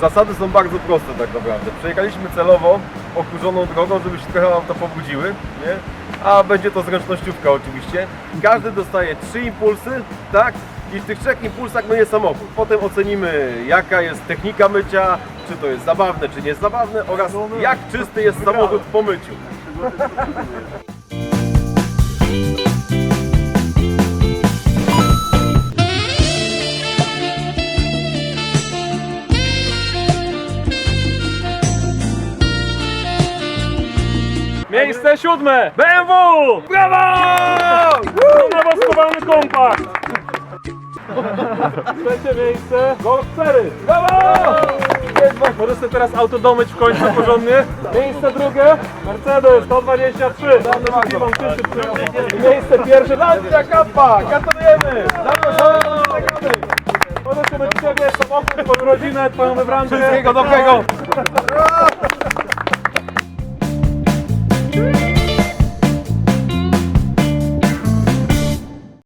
Zasady są bardzo proste tak naprawdę. Przejechaliśmy celowo okurzoną drogą, żeby się trochę auto pobudziły, nie? A będzie to zręcznościówka oczywiście. Każdy dostaje trzy impulsy, tak? I w tych trzech impulsach myje samochód. Potem ocenimy jaka jest technika mycia, czy to jest zabawne, czy nie jest zabawne oraz jak czysty jest samochód po myciu. Miejsce siódme! BMW! Brawo! Nowo schowany kompakt! Trzecie miejsce Golf 4! Brawo! Możesz sobie teraz auto domyć w końcu porządnie. Miejsce drugie Mercedes 123. Iwan Tyszy. I Miejsce pierwsze Lancia Kappa! Gratulujemy! Zapraszamy do Możesz sobie ciebie samochód, twoją rodzinę, twoją wybrankę. Wszystkiego dobrego!